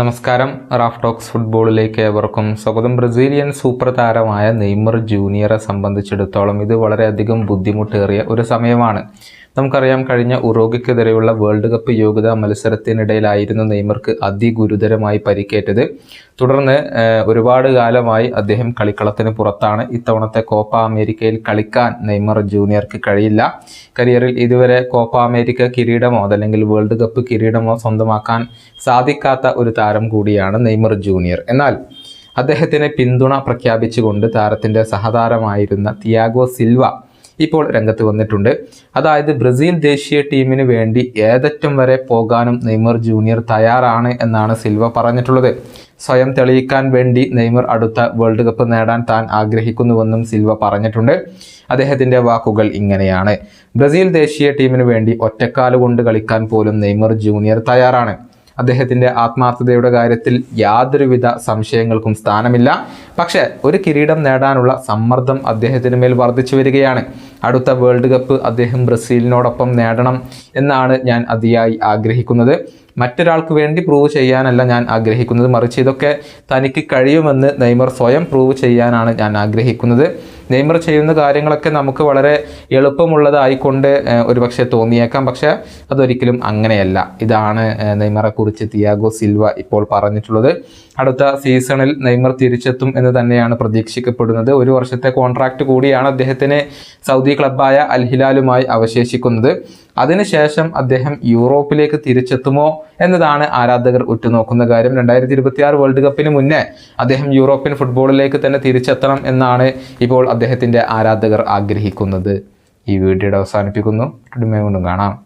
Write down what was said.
നമസ്കാരം. Raf talks ഫുട്ബോളിലേക്ക് ഏവർക്കും സ്വാഗതം. ബ്രസീലിയൻ സൂപ്പർ താരമായ നെയ്മർ ജൂനിയറെ സംബന്ധിച്ചിടത്തോളം ഇത് വളരെയധികം ബുദ്ധിമുട്ടേറിയ ഒരു സമയമാണ്. നമുക്കറിയാം കഴിഞ്ഞ ഉറോഗയ്ക്കെതിരെയുള്ള വേൾഡ് കപ്പ് യോഗ്യതാ മത്സരത്തിനിടയിലായിരുന്നു നെയ്മർക്ക് അതിഗുരുതരമായി പരിക്കേറ്റത്. തുടർന്ന് ഒരുപാട് കാലമായി അദ്ദേഹം കളിക്കളത്തിന് പുറത്താണ്. ഇത്തവണത്തെ കോപ്പ അമേരിക്കയിൽ കളിക്കാൻ നെയ്മർ ജൂനിയർക്ക് കഴിയില്ല. കരിയറിൽ ഇതുവരെ കോപ്പ അമേരിക്ക കിരീടമോ അതല്ലെങ്കിൽ വേൾഡ് കപ്പ് കിരീടമോ സ്വന്തമാക്കാൻ സാധിക്കാത്ത ഒരു താരം കൂടിയാണ് നെയ്മർ ജൂനിയർ. എന്നാൽ അദ്ദേഹത്തിന് പിന്തുണ പ്രഖ്യാപിച്ചുകൊണ്ട് താരത്തിന്റെ സഹതാരമായിരുന്ന തിയാഗോ സിൽവ ഇപ്പോൾ രംഗത്ത് വന്നിട്ടുണ്ട്. അതായത് ബ്രസീൽ ദേശീയ ടീമിന് വേണ്ടി ഏതറ്റം വരെ പോകാനും നെയ്മർ ജൂനിയർ തയ്യാറാണ് എന്നാണ് സിൽവ പറഞ്ഞിട്ടുള്ളത്. സ്വയം തെളിയിക്കാൻ വേണ്ടി നെയ്മർ അടുത്ത വേൾഡ് കപ്പ് നേടാൻ താൻ ആഗ്രഹിക്കുന്നുവെന്നും സിൽവ പറഞ്ഞിട്ടുണ്ട്. അദ്ദേഹത്തിന്റെ വാക്കുകൾ ഇങ്ങനെയാണ്. ബ്രസീൽ ദേശീയ ടീമിന് വേണ്ടി ഒറ്റക്കാലുകൊണ്ട് കളിക്കാൻ പോലും നെയ്മർ ജൂനിയർ തയ്യാറാണ്. അദ്ദേഹത്തിന്റെ ആത്മാർത്ഥതയുടെ കാര്യത്തിൽ യാതൊരുവിധ സംശയങ്ങൾക്കും സ്ഥാനമില്ല. പക്ഷേ ഒരു കിരീടം നേടാനുള്ള സമ്മർദ്ദം അദ്ദേഹത്തിന് മേൽ വർദ്ധിച്ചു വരികയാണ്. അടുത്ത വേൾഡ് കപ്പ് അദ്ദേഹം ബ്രസീലിനോടൊപ്പം നേടണം എന്നാണ് ഞാൻ അതിയായി ആഗ്രഹിക്കുന്നത്. മറ്റൊരാൾക്ക് വേണ്ടി പ്രൂവ് ചെയ്യാനല്ല ഞാൻ ആഗ്രഹിക്കുന്നത്. മറിച്ച് ഇതൊക്കെ തനിക്ക് കഴിയുമെന്ന് നെയ്മർ സ്വയം പ്രൂവ് ചെയ്യാനാണ് ഞാൻ ആഗ്രഹിക്കുന്നത്. നെയ്മർ ചെയ്യുന്ന കാര്യങ്ങളൊക്കെ നമുക്ക് വളരെ എളുപ്പമുള്ളതായിക്കൊണ്ട് ഒരു പക്ഷേ തോന്നിയേക്കാം. പക്ഷെ അതൊരിക്കലും അങ്ങനെയല്ല. ഇതാണ് നെയ്മറെ കുറിച്ച് തിയാഗോ സിൽവ ഇപ്പോൾ പറഞ്ഞിട്ടുള്ളത്. അടുത്ത സീസണിൽ നെയ്മർ തിരിച്ചെത്തും എന്ന് തന്നെയാണ് പ്രതീക്ഷിക്കപ്പെടുന്നത്. ഒരു വർഷത്തെ കോൺട്രാക്റ്റ് കൂടിയാണ് അദ്ദേഹത്തിന് സൗദി ക്ലബ്ബായ അൽഹിലാലുമായി അവശേഷിക്കുന്നത്. അതിനുശേഷം അദ്ദേഹം യൂറോപ്പിലേക്ക് തിരിച്ചെത്തുമോ എന്നതാണ് ആരാധകർ ഉറ്റുനോക്കുന്ന കാര്യം. രണ്ടായിരത്തി ഇരുപത്തി ആറ് വേൾഡ് കപ്പിന് മുന്നേ അദ്ദേഹം യൂറോപ്യൻ ഫുട്ബോളിലേക്ക് തന്നെ തിരിച്ചെത്തണം എന്നാണ് ഇപ്പോൾ അദ്ദേഹത്തിന്റെ ആരാധകർ ആഗ്രഹിക്കുന്നത്. ഈ വീഡിയോയുടെ അവസാനിപ്പിക്കുന്നു. വീണ്ടും കാണാം.